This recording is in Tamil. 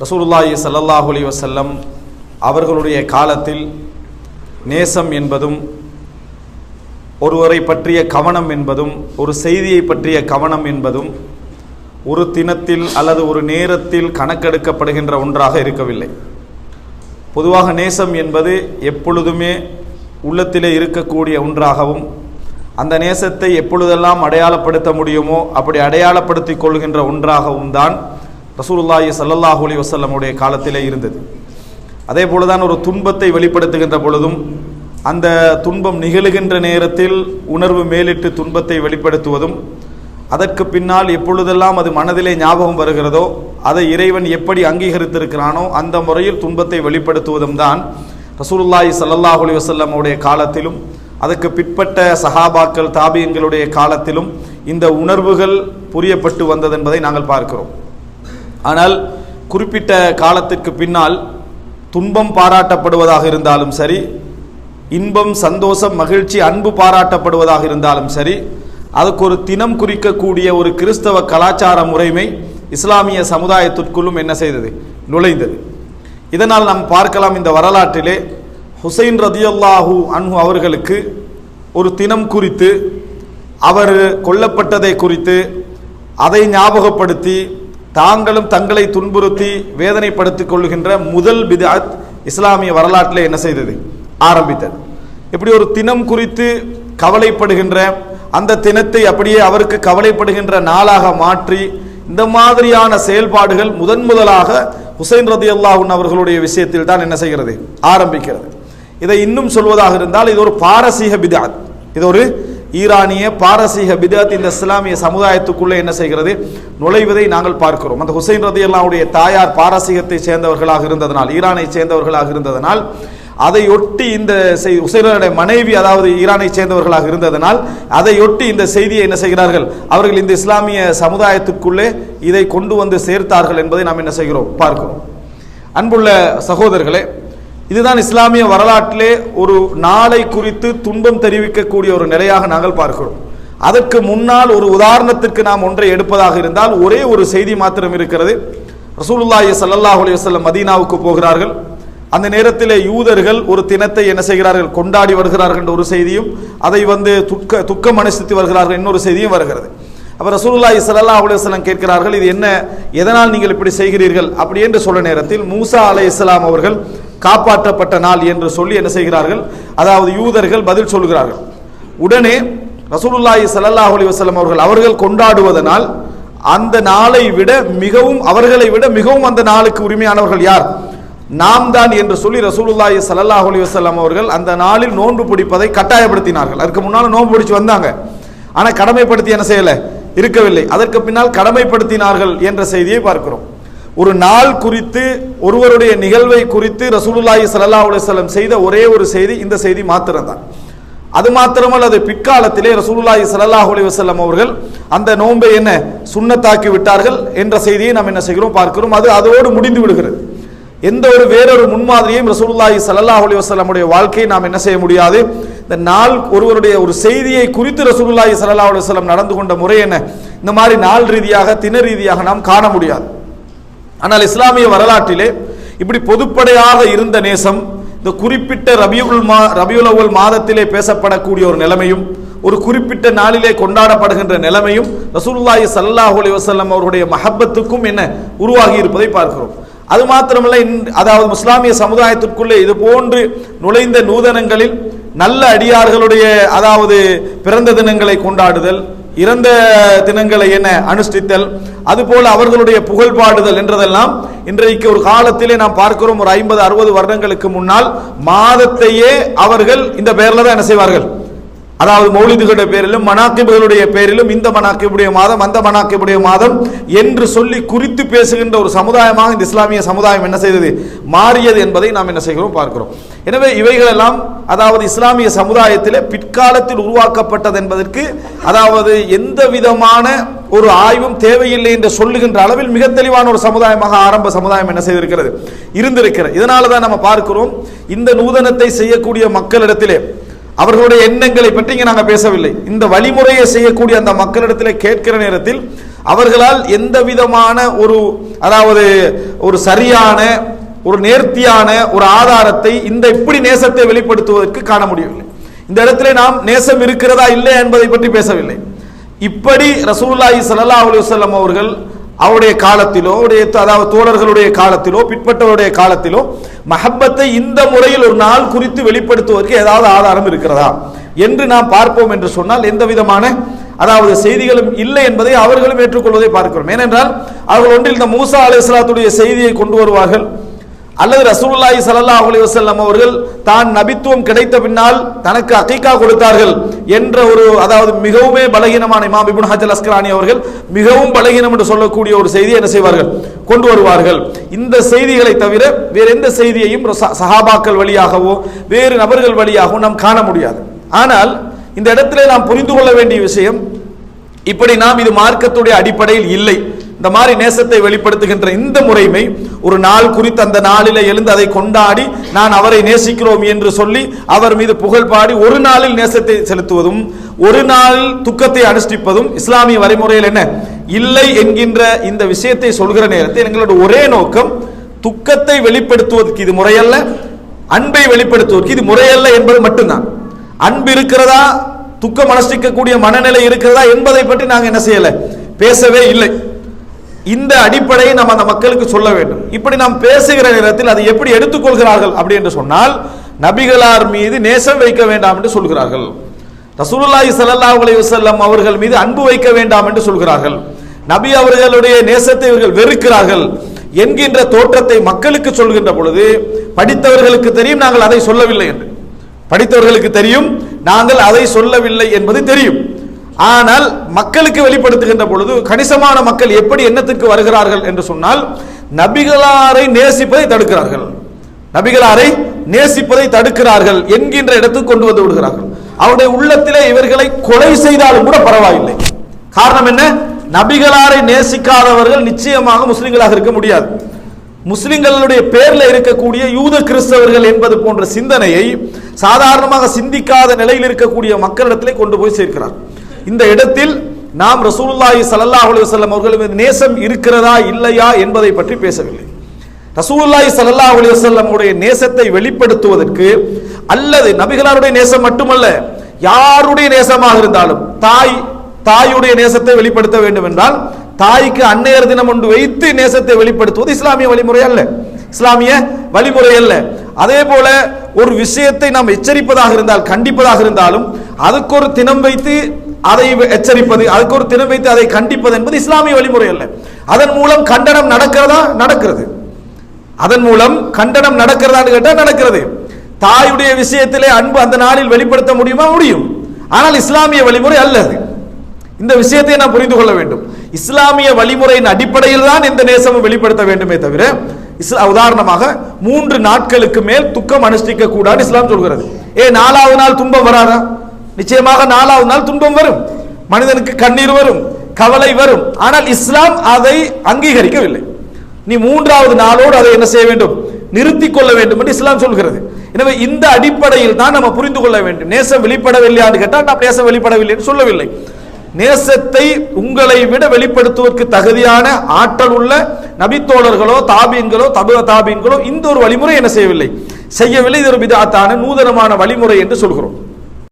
ரசூலுல்லாஹி ஸல்லல்லாஹு அலி வசல்லம் அவர்களுடைய காலத்தில் நேசம் என்பதும் ஒருவரை பற்றிய கவனம் என்பதும் ஒரு செய்தியை பற்றிய கவனம் என்பதும் ஒரு தினத்தில் அல்லது ஒரு நேரத்தில் கணக்கெடுக்கப்படுகின்ற ஒன்றாக இருக்கவில்லை. பொதுவாக நேசம் என்பது எப்பொழுதுமே உள்ளத்திலே இருக்கக்கூடிய ஒன்றாகவும் அந்த நேசத்தை எப்பொழுதெல்லாம் அடையாளப்படுத்த முடியுமோ அப்படி அடையாளப்படுத்திக் கொள்கின்ற ஒன்றாகவும் தான் ரசூலுல்லாஹி சல்லல்லாஹ் அலி வசல்லமுடைய காலத்திலே இருந்தது. அதே போலதான் ஒரு துன்பத்தை வெளிப்படுத்துகின்ற பொழுதும் அந்த துன்பம் நிகழுகின்ற நேரத்தில் உணர்வு மேலிட்டு துன்பத்தை வெளிப்படுத்துவதும் அதற்கு பின்னால் எப்பொழுதெல்லாம் அது மனதிலே ஞாபகம் வருகிறதோ அதை இறைவன் எப்படி அங்கீகரித்திருக்கிறானோ அந்த முறையில் துன்பத்தை வெளிப்படுத்துவதும் தான் ரசூலுல்லாஹி ஸல்லல்லாஹு அலி வசல்லமுடைய காலத்திலும் அதுக்கு பிற்பட்ட சஹாபாக்கள் தாபியங்களுடைய காலத்திலும் இந்த உணர்வுகள் புரியப்பட்டு வந்தது என்பதை நாங்கள் பார்க்கிறோம். ஆனால் குறிப்பிட்ட காலத்திற்கு பின்னால் துன்பம் பாராட்டப்படுவதாக இருந்தாலும் சரி இன்பம் சந்தோஷம் மகிழ்ச்சி அன்பு பாராட்டப்படுவதாக இருந்தாலும் சரி அதுக்கு ஒரு தினம் குறிக்கக்கூடிய ஒரு கிறிஸ்தவ கலாச்சார முறைமை இஸ்லாமிய சமுதாயத்திற்குள்ளும் என்ன செய்தது? நுழைந்தது. இதனால் நாம் பார்க்கலாம் இந்த வரலாற்றிலே ஹுசைன் ரதியல்லாஹு அன்ஹு அவர்களுக்கு ஒரு தினம் குறித்து அவர் கொல்லப்பட்டதை குறித்து அதை ஞாபகப்படுத்தி தாங்களும் தங்களை துன்புறுத்தி வேதனைப்படுத்திக் கொள்கின்ற முதல் பிதாத் இஸ்லாமிய வரலாற்றில் என்ன செய்தது? ஆரம்பித்தது. இப்படி ஒரு தினம் குறித்து கவலைப்படுகின்ற அந்த தினத்தை அப்படியே அவருக்கு கவலைப்படுகின்ற நாளாக மாற்றி இந்த மாதிரியான செயல்பாடுகள் முதன் முதலாக ஹுசைன் ரதி அல்லாஹூன் அவர்களுடைய விஷயத்தில் தான் என்ன செய்கிறது? ஆரம்பிக்கிறது. இதை இன்னும் சொல்வதாக இருந்தால் இது ஒரு பாரசீக பிதாத். இது ஒரு ஈரானிய பாரசீக பிதாத் இந்த இஸ்லாமிய சமுதாயத்துக்குள்ளே என்ன செய்கிறது? நுழைவதை நாங்கள் பார்க்கிறோம். அந்த ஹுசைன் ரதி அல்லாவுடைய தாயார் பாரசீகத்தை சேர்ந்தவர்களாக இருந்ததனால் ஈரானை சேர்ந்தவர்களாக இருந்ததனால் அதையொட்டி இந்த உசைனுடைய மனைவி அதாவது ஈரானை சேர்ந்தவர்களாக இருந்ததனால் அதையொட்டி இந்த செய்தியை என்ன செய்கிறார்கள்? அவர்கள் இந்த இஸ்லாமிய சமுதாயத்துக்குள்ளே இதை கொண்டு வந்து சேர்த்தார்கள் என்பதை நாம் என்ன செய்கிறோம்? பார்க்கிறோம். அன்புள்ள சகோதரர்களே இதுதான் இஸ்லாமிய வரலாற்றிலே ஒரு நாளை குறித்து துன்பம் தெரிவிக்கக்கூடிய ஒரு நிலையாக நாங்கள் பார்க்கிறோம். அதற்கு முன்னால் ஒரு உதாரணத்திற்கு நாம் ஒன்றை எடுப்பதாக இருந்தால் ஒரே ஒரு செய்தி மாத்திரம் இருக்கிறது. ரசூலுல்லாஹி சல்லாஹ் அலைஹி மதீனாவுக்கு போகிறார்கள். அந்த நேரத்தில் யூதர்கள் ஒரு தினத்தை என்ன செய்கிறார்கள்? கொண்டாடி வருகிறார்கள் என்ற ஒரு செய்தியும் அதை வந்து துக்க துக்கம் அனுசரித்து வருகிறார்கள் இன்னொரு செய்தியும் வருகிறது. அப்ப ரசூலுல்லாஹி ஸல்லல்லாஹு அலுவலம் கேட்கிறார்கள் இது என்ன? எதனால் நீங்கள் இப்படி செய்கிறீர்கள்? அப்படி என்று சொல்ல நேரத்தில் மூசா அலை இஸ்லாம் அவர்கள் காப்பாற்றப்பட்ட நாள் என்று சொல்லி என்ன செய்கிறார்கள்? அதாவது யூதர்கள் பதில் சொல்கிறார்கள் உடனே ரசூலுல்லாஹி சல்லாஹ் அலைஹி அவர்கள் அவர்கள் கொண்டாடுவதனால் அந்த நாளை விட மிகவும் அவர்களை விட மிகவும் அந்த நாளுக்கு உரிமையானவர்கள் யார்? நாம் தான் என்று சொல்லி ரசூலுல்லாஹி சல்லாஹ் அலைஹி வஸல்லம் அவர்கள் அந்த நாளில் நோன்பு பிடிப்பதை கட்டாயப்படுத்தினார்கள். அதுக்கு முன்னால் நோன்பு பிடிச்சு வந்தாங்க. ஆனால் கடமைப்படுத்தி என்ன செய்யலை? இருக்கவில்லை. அதற்கு பின்னால் கடமைப்படுத்தினார்கள் என்ற செய்தியை பார்க்கிறோம். ஒரு நாள் குறித்து ஒருவருடைய நிகழ்வை குறித்து ரசூலுல்லாஹி சல்லா அலுவலம் செய்த ஒரே ஒரு செய்தி இந்த செய்தி மாத்திரம்தான். அது மாத்திரமல்ல அது பிற்காலத்திலே ரசூலுல்லாஹி சல்லாஹ் அலுவலம் அவர்கள் அந்த நோன்பை என்ன சுண்ணத்தாக்கி விட்டார்கள் என்ற செய்தியை நாம் என்ன செய்கிறோம் பார்க்கிறோம். அது அதோடு முடிந்து விடுகிறது. எந்த ஒரு வேறொரு முன்மாதிரியும் ரசூலுல்லாஹி சல்லாஹ் அலைஹி வஸல்லமுடைய வாழ்க்கையை நாம் என்ன செய்ய முடியாது? இந்த நாள் ஒருவருடைய ஒரு செய்தியை குறித்து ரசூலுல்லாஹி ஸல்லல்லாஹு அலுவலம் நடந்து கொண்ட முறை என்ன? இந்த மாதிரி நாள் ரீதியாக தின ரீதியாக நாம் காண முடியாது. ஆனால் இஸ்லாமிய வரலாற்றிலே இப்படி பொதுப்படையாக இருந்த நேசம் இந்த குறிப்பிட்ட ரபியுல் மா ரபியுல் அவ்வல் மாதத்திலே பேசப்படக்கூடிய ஒரு நிலைமையும் ஒரு குறிப்பிட்ட நாளிலே கொண்டாடப்படுகின்ற நிலைமையும் ரசூலுல்லாஹி சல்லாஹூ அலி வசல்லம் அவருடைய மஹப்பத்துக்கும் என்ன உருவாகி இருப்பதை பார்க்கிறோம். அது மாத்திரமல்ல அதாவது முஸ்லாமிய சமுதாயத்திற்குள்ளே இது போன்று நுழைந்த நூதனங்களில் நல்ல அடியார்களுடைய அதாவது பிறந்த தினங்களை கொண்டாடுதல் இறந்த தினங்களை என்ன அனுஷ்டித்தல் அதுபோல அவர்களுடைய புகழ்பாடுதல் என்றதெல்லாம் இன்றைக்கு ஒரு காலத்திலே நாம் பார்க்கிறோம் ஒரு ஐம்பது அறுபது வருடங்களுக்கு முன்னால் மாதத்தையே அவர்கள் இந்த பெயரில் தான் என்ன செய்வார்கள்? அதாவது மௌலிதுகளுடைய பேரிலும் மனாக்கிபுகளுடைய பேரிலும் இந்த மனாக்கிபுடைய மாதம் அந்த மனாக்கிபுடைய மாதம் என்று சொல்லி குறித்து பேசுகின்ற ஒரு சமுதாயமாக இந்த இஸ்லாமிய சமுதாயம் என்ன செய்தது? மாறியது என்பதை நாம் என்ன செய்கிறோம்? பார்க்கிறோம். எனவே இவைகளெல்லாம் அதாவது இஸ்லாமிய சமுதாயத்திலே பிற்காலத்தில் உருவாக்கப்பட்டது என்பதற்கு அதாவது எந்த விதமான ஒரு ஆய்வும் தேவையில்லை என்று சொல்லுகின்ற அளவில் மிக தெளிவான ஒரு சமுதாயமாக ஆரம்ப சமுதாயம் என்ன செய்திருக்கிறது? இருந்திருக்கிறது. இதனால தான் நம்ம பார்க்கிறோம் இந்த நூதனத்தை செய்யக்கூடிய மக்களிடத்திலே அவர்களுடைய எண்ணங்களை பற்றி இங்கே நாங்கள் பேசவில்லை. இந்த வழிமுறையை செய்யக்கூடிய அந்த மக்களிடத்தில் கேட்கிற நேரத்தில் அவர்களால் எந்த விதமான ஒரு அதாவது ஒரு சரியான ஒரு நேர்த்தியான ஒரு ஆதாரத்தை இந்த இப்படி நேசத்தை வெளிப்படுத்துவதற்கு காண முடியவில்லை. இந்த இடத்துல நாம் நேசம் இருக்கிறதா இல்லை என்பதை பற்றி பேசவில்லை. இப்படி ரசூல்லாஹி சல்லா அலைஹி அவர்கள் அவருடைய காலத்திலோ அவருடைய அதாவது தோழர்களுடைய காலத்திலோ பிற்பட்டவருடைய காலத்திலோ மஹப்பத்தை இந்த முறையில் ஒரு நாள் குறித்து வெளிப்படுத்துவதற்கு ஏதாவது ஆதாரம் இருக்கிறதா? என்று நாம் பார்ப்போம் என்று சொன்னால் எந்த விதமான அதாவது செய்திகளும் இல்லை என்பதை அவர்களும் ஏற்றுக்கொள்வதை பார்க்கிறோம். ஏனென்றால் அவர்கள் ஒன்றில் இந்த மூசா அலைஹிஸ்ஸலாத்துடைய செய்தியை கொண்டு வருவார்கள். அல்லது ரசூலுல்லாஹி ஸல்லல்லாஹு அலைஹி வஸல்லம் அவர்கள் தான் நபித்துவம் கிடைத்த பின்னால் தனக்கு அகீகா கொடுத்தார்கள் என்ற ஒரு அதாவது மிகவுமே பலகீனமான இமாம் இப்னு ஹஜல் அஸ்கலானி அவர்கள் மிகவும் பலகீனம் என்று சொல்லக்கூடிய ஒரு செய்தியை என்ன செய்வார்கள்? கொண்டு வருவார்கள். இந்த செய்திகளை தவிர வேறு எந்த செய்தியையும் சஹாபாக்கள் வழியாகவோ வேறு நபர்கள் வழியாகவோ நாம் காண முடியாது. ஆனால் இந்த இடத்திலே நாம் புரிந்து கொள்ள வேண்டிய விஷயம் இப்படி நாம் இது மார்க்கத்துடைய அடிப்படையில் இல்லை. இந்த மாதிரி நேசத்தை வெளிப்படுத்துகின்ற இந்த முறைமை ஒரு நாள் குறித்து அந்த நாளில் எழுந்து அதை கொண்டாடி நான் அவரை நேசிக்கிறோம் என்று சொல்லி அவர் மீது புகழ் பாடி ஒரு நாளில் நேசத்தை செலுத்துவதும் ஒரு நாளில் துக்கத்தை அனுஷ்டிப்பதும் இஸ்லாமிய வரைமுறையில் என்ன? இல்லை என்கின்ற இந்த விஷயத்தை சொல்கிற நேரத்தில் எங்களோட ஒரே நோக்கம் துக்கத்தை வெளிப்படுத்துவதற்கு இது முறையல்ல அன்பை வெளிப்படுத்துவதற்கு இது முறையல்ல என்பது மட்டும்தான். அன்பு இருக்கிறதா? துக்கம் அனுஷ்டிக்கக்கூடிய மனநிலை இருக்கிறதா என்பதை பற்றி நாங்கள் என்ன செய்யலை? பேசவே இல்லை. இந்த அடிப்படையை நம்ம அந்த மக்களுக்கு சொல்ல வேண்டும். இப்படி நாம் பேசுகிற நேரத்தில் அதை எப்படி எடுத்துக்கொள்கிறார்கள் அப்படி என்று சொன்னால் நபிகளார் மீது நேசம் வைக்க வேண்டாம் என்று சொல்கிறார்கள். ரசூலுல்லாஹி ஸல்லல்லாஹு அலைஹி வஸல்லம் அவர்கள் மீது அன்பு வைக்க வேண்டாம் என்று சொல்கிறார்கள். நபி அவர்களுடைய நேசத்தை இவர்கள் வெறுக்கிறார்கள் என்கின்ற தோற்றத்தை மக்களுக்கு சொல்கின்ற பொழுது படித்தவர்களுக்கு தெரியும் நாங்கள் அதை சொல்லவில்லை என்று. படித்தவர்களுக்கு தெரியும் நாங்கள் அதை சொல்லவில்லை என்பது தெரியும். ஆனால் மக்களுக்கு வெளிப்படுத்துகின்ற பொழுது கணிசமான மக்கள் எப்படி எண்ணத்துக்கு வருகிறார்கள் என்று சொன்னால் நபிகளாரை நேசிப்பதை தடுக்கிறார்கள். நபிகளாரை நேசிப்பதை தடுக்கிறார்கள் என்கின்ற இடத்துக்கு கொண்டு வந்து விடுகிறார்கள். அவருடைய உள்ளத்திலே இவர்களை கொலை செய்தாலும் கூட பரவாயில்லை. காரணம் என்ன? நபிகளாரை நேசிக்காதவர்கள் நிச்சயமாக முஸ்லிம்களாக இருக்க முடியாது. முஸ்லிம்களுடைய பேர்ல இருக்கக்கூடிய யூத கிறிஸ்தவர்கள் என்பது போன்ற சிந்தனையை சாதாரணமாக சிந்திக்காத நிலையில் இருக்கக்கூடிய மக்களிடத்திலே கொண்டு போய் சேர்க்கிறார். இந்த இடத்தில் நாம் ரசூலுல்லாஹி சல்லாஹ் அலுவலம் அவர்கள் மீது நேசம் இருக்கிறதா இல்லையா என்பதை பற்றி பேசவில்லை. ரசூலுல்லாஹி சல்லாஹ் அலுவலம் உடைய நேசத்தை வெளிப்படுத்துவதற்கு அல்லது நபிகளாருடைய நேசம் மட்டுமல்ல யாருடைய நேசமாக இருந்தாலும் தாய் தாயுடைய நேசத்தை வெளிப்படுத்த வேண்டும் என்றால் தாய்க்கு அன்னையர் தினம் ஒன்று வைத்து நேசத்தை வெளிப்படுத்துவது இஸ்லாமிய வழிமுறை அல்ல. இஸ்லாமிய வழிமுறை அல்ல. அதே போல ஒரு விஷயத்தை நாம் எச்சரிப்பதாக இருந்தால் கண்டிப்பதாக இருந்தாலும் அதுக்கு ஒரு தினம் வைத்து அதை எச்சரிப்பது அதுக்கு ஒரு தினம் வைத்து அதை கண்டிப்பது என்பது இஸ்லாமிய வழிமுறை அல்ல. அதன் மூலம் கண்டனம் நடக்கிறதா? நடக்கிறது. அதன் மூலம் கண்டனம் நடக்கிறதான்னு கேட்டால் நடக்கிறது. தாயுடைய விஷயத்திலே அன்பு அந்த நாளில் வெளிப்படுத்த முடியுமா? முடியும். ஆனால் இஸ்லாமிய வழிமுறை அல்லது இந்த விஷயத்தை நாம் புரிந்து கொள்ள வேண்டும். இஸ்லாமிய வழிமுறையின் அடிப்படையில் தான் இந்த நேசமும் வெளிப்படுத்த வேண்டுமே தவிர இஸ்லா உதாரணமாக மூன்று நாட்களுக்கு மேல் துக்கம் அனுஷ்டிக்க கூடாது இஸ்லாம் சொல்கிறது. ஏ நாலாவது நாள் துன்பம் வராதா? நிச்சயமாக நாலாவது நாள் துன்பம் வரும். மனிதனுக்கு கண்ணீர் வரும் கவலை வரும். ஆனால் இஸ்லாம் அதை அங்கீகரிக்கவில்லை. நீ மூன்றாவது நாளோடு அதை என்ன செய்ய வேண்டும்? நிறுத்தி கொள்ள வேண்டும் என்று இஸ்லாம் சொல்கிறது. எனவே இந்த அடிப்படையில் தான் நம்ம புரிந்து கொள்ள வேண்டும். நேசம் வெளிப்படவில்லையான்னு கேட்டால் நாம் நேசம் வெளிப்படவில்லை என்று சொல்லவில்லை. நேசத்தை உங்களை விட வெளிப்படுத்துவதற்கு தகுதியான ஆற்றல் உள்ள நபித்தோழர்களோ தாபீன்களோ தபுவ தாபீன்களோ இந்த ஒரு வழிமுறை என்ன செய்யவில்லை? செய்யவில்லை. இது ஒரு விதாத்தான நூதனமான வழிமுறை என்று சொல்கிறோம்.